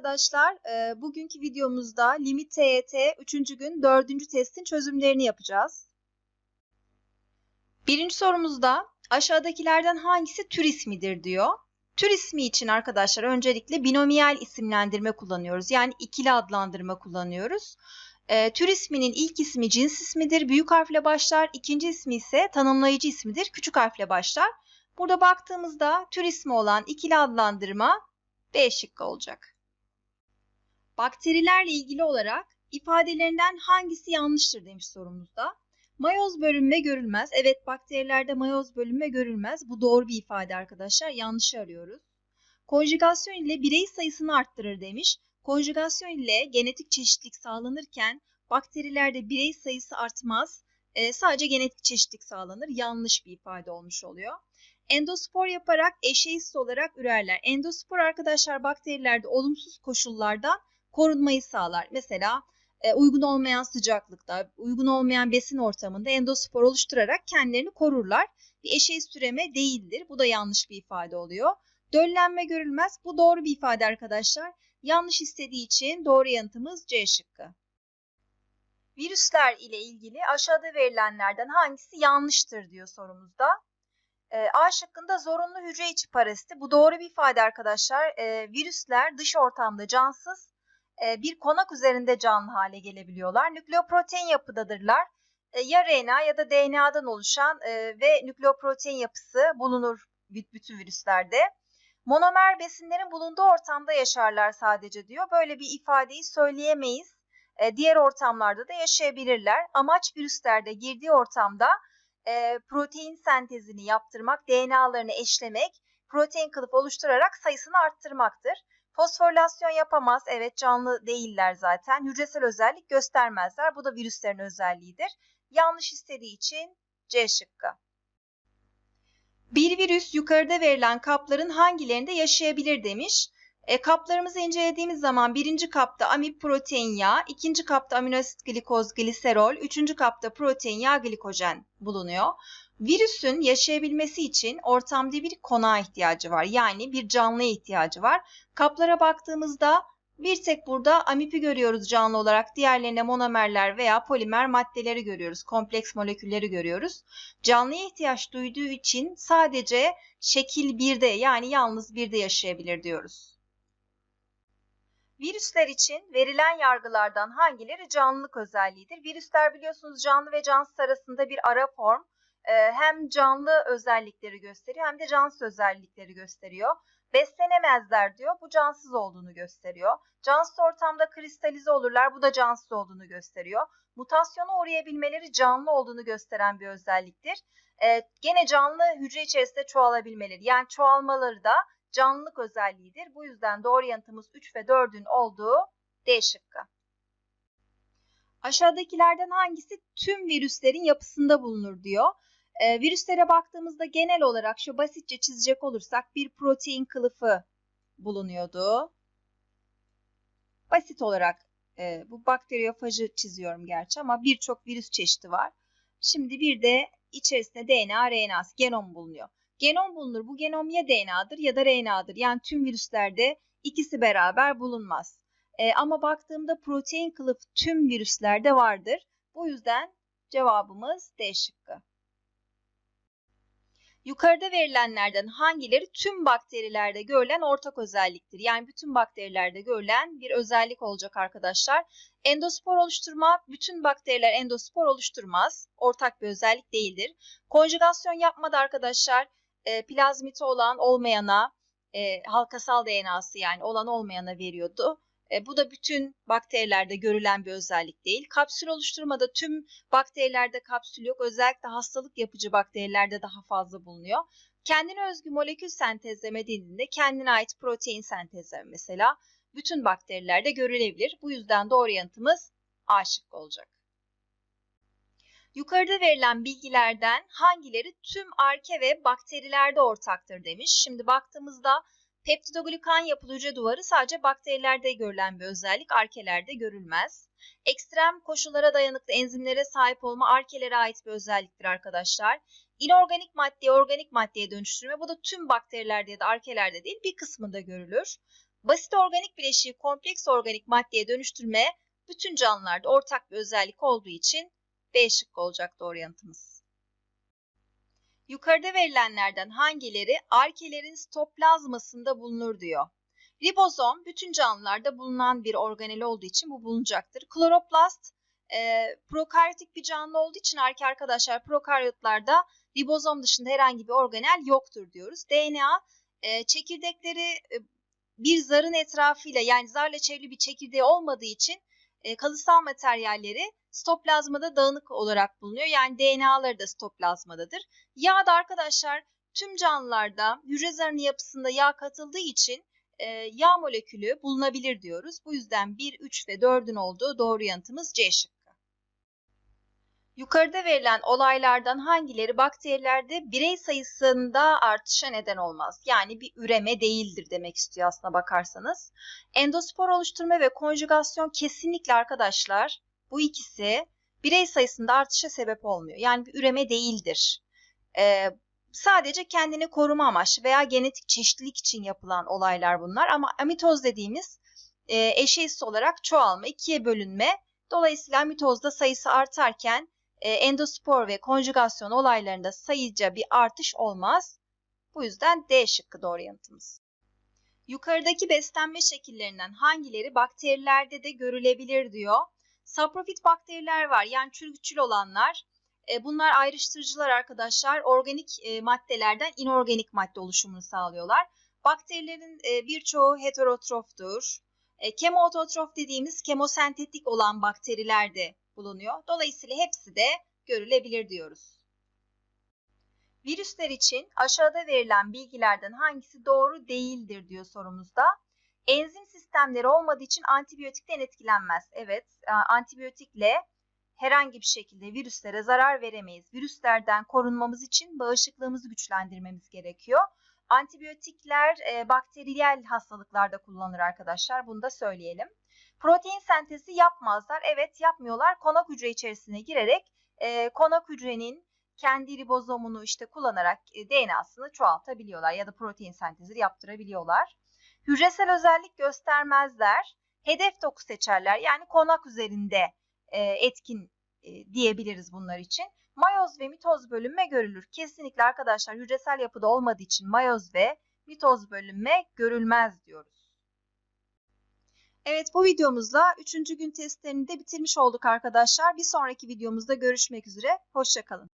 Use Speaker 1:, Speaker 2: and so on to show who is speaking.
Speaker 1: arkadaşlar. Ee, bugünkü videomuzda Limit TYT 3. gün 4. testin çözümlerini yapacağız. Birinci sorumuzda aşağıdakilerden hangisi tür ismidir diyor. Tür ismi için arkadaşlar öncelikle binomiyel isimlendirme kullanıyoruz. Yani ikili adlandırma kullanıyoruz. Ee, tür isminin ilk ismi cins ismidir. Büyük harfle başlar. İkinci ismi ise tanımlayıcı ismidir. Küçük harfle başlar. Burada baktığımızda tür ismi olan ikili adlandırma B şıkkı olacak. Bakterilerle ilgili olarak ifadelerinden hangisi yanlıştır demiş sorumuzda. Mayoz bölünme görülmez. Evet bakterilerde mayoz bölünme görülmez. Bu doğru bir ifade arkadaşlar. Yanlışı arıyoruz. Konjugasyon ile birey sayısını arttırır demiş. Konjugasyon ile genetik çeşitlilik sağlanırken bakterilerde birey sayısı artmaz. E, sadece genetik çeşitlilik sağlanır. Yanlış bir ifade olmuş oluyor. Endospor yaparak eşeğsiz olarak ürerler. Endospor arkadaşlar bakterilerde olumsuz koşullardan korunmayı sağlar. Mesela e, uygun olmayan sıcaklıkta, uygun olmayan besin ortamında endospor oluşturarak kendilerini korurlar. Bir eşeğsiz türeme değildir. Bu da yanlış bir ifade oluyor. Döllenme görülmez. Bu doğru bir ifade arkadaşlar. Yanlış istediği için doğru yanıtımız C şıkkı. Virüsler ile ilgili aşağıda verilenlerden hangisi yanlıştır diyor sorumuzda. E, A şıkkında zorunlu hücre içi paraziti. Bu doğru bir ifade arkadaşlar. E, virüsler dış ortamda cansız bir konak üzerinde canlı hale gelebiliyorlar. Nükleoprotein yapıdadırlar. E, ya RNA ya da DNA'dan oluşan e, ve nükleoprotein yapısı bulunur bütün virüslerde. Monomer besinlerin bulunduğu ortamda yaşarlar sadece diyor. Böyle bir ifadeyi söyleyemeyiz. E, diğer ortamlarda da yaşayabilirler. Amaç virüslerde girdiği ortamda e, protein sentezini yaptırmak, DNA'larını eşlemek, protein kılıf oluşturarak sayısını arttırmaktır. Fosforilasyon yapamaz. Evet canlı değiller zaten. Hücresel özellik göstermezler. Bu da virüslerin özelliğidir. Yanlış istediği için C şıkkı. Bir virüs yukarıda verilen kapların hangilerinde yaşayabilir demiş. E, kaplarımızı incelediğimiz zaman birinci kapta amip protein yağ, ikinci kapta aminoasit glikoz gliserol, üçüncü kapta protein yağ glikojen bulunuyor. Virüsün yaşayabilmesi için ortamda bir konağa ihtiyacı var. Yani bir canlıya ihtiyacı var. Kaplara baktığımızda bir tek burada amipi görüyoruz canlı olarak. Diğerlerine monomerler veya polimer maddeleri görüyoruz. Kompleks molekülleri görüyoruz. Canlıya ihtiyaç duyduğu için sadece şekil 1'de yani yalnız 1'de yaşayabilir diyoruz. Virüsler için verilen yargılardan hangileri canlılık özelliğidir? Virüsler biliyorsunuz canlı ve cansız arasında bir ara form. Ee, hem canlı özellikleri gösteriyor hem de cansız özellikleri gösteriyor. Beslenemezler diyor. Bu cansız olduğunu gösteriyor. Cansız ortamda kristalize olurlar. Bu da cansız olduğunu gösteriyor. Mutasyona uğrayabilmeleri canlı olduğunu gösteren bir özelliktir. Ee, gene canlı hücre içerisinde çoğalabilmeleri yani çoğalmaları da canlılık özelliğidir. Bu yüzden doğru yanıtımız 3 ve 4'ün olduğu D şıkkı. Aşağıdakilerden hangisi tüm virüslerin yapısında bulunur diyor. Ee, virüslere baktığımızda genel olarak şu basitçe çizecek olursak bir protein kılıfı bulunuyordu. Basit olarak e, bu bakteriyofajı çiziyorum gerçi ama birçok virüs çeşidi var. Şimdi bir de içerisinde DNA, RNA'sı, genom bulunuyor. Genom bulunur. Bu genom ya DNA'dır ya da RNA'dır. Yani tüm virüslerde ikisi beraber bulunmaz. E, ama baktığımda protein kılıf tüm virüslerde vardır. Bu yüzden cevabımız D şıkkı. Yukarıda verilenlerden hangileri tüm bakterilerde görülen ortak özelliktir? Yani bütün bakterilerde görülen bir özellik olacak arkadaşlar. Endospor oluşturma, bütün bakteriler endospor oluşturmaz. Ortak bir özellik değildir. Konjugasyon yapmadı arkadaşlar e, plazmiti olan olmayana e, halkasal DNA'sı yani olan olmayana veriyordu. E, bu da bütün bakterilerde görülen bir özellik değil. Kapsül oluşturmada tüm bakterilerde kapsül yok. Özellikle hastalık yapıcı bakterilerde daha fazla bulunuyor. Kendine özgü molekül sentezleme dediğinde kendine ait protein sentezleme mesela bütün bakterilerde görülebilir. Bu yüzden doğru yanıtımız A şıkkı olacak. Yukarıda verilen bilgilerden hangileri tüm arke ve bakterilerde ortaktır demiş. Şimdi baktığımızda peptidoglikan yapılı duvarı sadece bakterilerde görülen bir özellik, arkelerde görülmez. Ekstrem koşullara dayanıklı enzimlere sahip olma arkelere ait bir özelliktir arkadaşlar. İnorganik maddeye organik maddeye dönüştürme bu da tüm bakterilerde ya da arkelerde değil bir kısmında görülür. Basit organik bileşiği kompleks organik maddeye dönüştürme bütün canlılarda ortak bir özellik olduğu için B şıkkı olacak doğru yanıtımız. Yukarıda verilenlerden hangileri arkelerin stoplazmasında bulunur diyor. Ribozom bütün canlılarda bulunan bir organel olduğu için bu bulunacaktır. Kloroplast e, prokaryotik bir canlı olduğu için arki arkadaşlar prokaryotlarda ribozom dışında herhangi bir organel yoktur diyoruz. DNA e, çekirdekleri e, bir zarın etrafıyla yani zarla çevrili bir çekirdeği olmadığı için e, kalısal materyalleri stoplazmada dağınık olarak bulunuyor. Yani DNA'ları da stoplazmadadır. Yağ da arkadaşlar tüm canlılarda hücre zarının yapısında yağ katıldığı için e, yağ molekülü bulunabilir diyoruz. Bu yüzden 1, 3 ve 4'ün olduğu doğru yanıtımız C şıkkı. Yukarıda verilen olaylardan hangileri bakterilerde birey sayısında artışa neden olmaz? Yani bir üreme değildir demek istiyor aslına bakarsanız. Endospor oluşturma ve konjugasyon kesinlikle arkadaşlar bu ikisi birey sayısında artışa sebep olmuyor. Yani bir üreme değildir. Ee, sadece kendini koruma amaçlı veya genetik çeşitlilik için yapılan olaylar bunlar. Ama amitoz dediğimiz e, eşeğsiz olarak çoğalma, ikiye bölünme. Dolayısıyla amitozda sayısı artarken e, endospor ve konjugasyon olaylarında sayıca bir artış olmaz. Bu yüzden D şıkkı doğru yanıtımız. Yukarıdaki beslenme şekillerinden hangileri bakterilerde de görülebilir diyor. Saprofit bakteriler var yani çürütücül olanlar. E, bunlar ayrıştırıcılar arkadaşlar. Organik e, maddelerden inorganik madde oluşumunu sağlıyorlar. Bakterilerin e, birçoğu heterotroftur. E, kemoototrof dediğimiz kemosentetik olan bakteriler de bulunuyor. Dolayısıyla hepsi de görülebilir diyoruz. Virüsler için aşağıda verilen bilgilerden hangisi doğru değildir diyor sorumuzda. Enzim sistemleri olmadığı için antibiyotikten etkilenmez. Evet, e, antibiyotikle herhangi bir şekilde virüslere zarar veremeyiz. Virüslerden korunmamız için bağışıklığımızı güçlendirmemiz gerekiyor. Antibiyotikler e, bakteriyel hastalıklarda kullanılır arkadaşlar. Bunu da söyleyelim. Protein sentezi yapmazlar. Evet yapmıyorlar. Konak hücre içerisine girerek e, konak hücrenin kendi ribozomunu işte kullanarak e, DNA'sını çoğaltabiliyorlar ya da protein sentezi yaptırabiliyorlar. Hücresel özellik göstermezler. Hedef doku seçerler. Yani konak üzerinde e, etkin e, diyebiliriz bunlar için. Mayoz ve mitoz bölünme görülür. Kesinlikle arkadaşlar hücresel yapıda olmadığı için mayoz ve mitoz bölünme görülmez diyoruz. Evet bu videomuzla 3. gün testlerini de bitirmiş olduk arkadaşlar. Bir sonraki videomuzda görüşmek üzere. Hoşçakalın.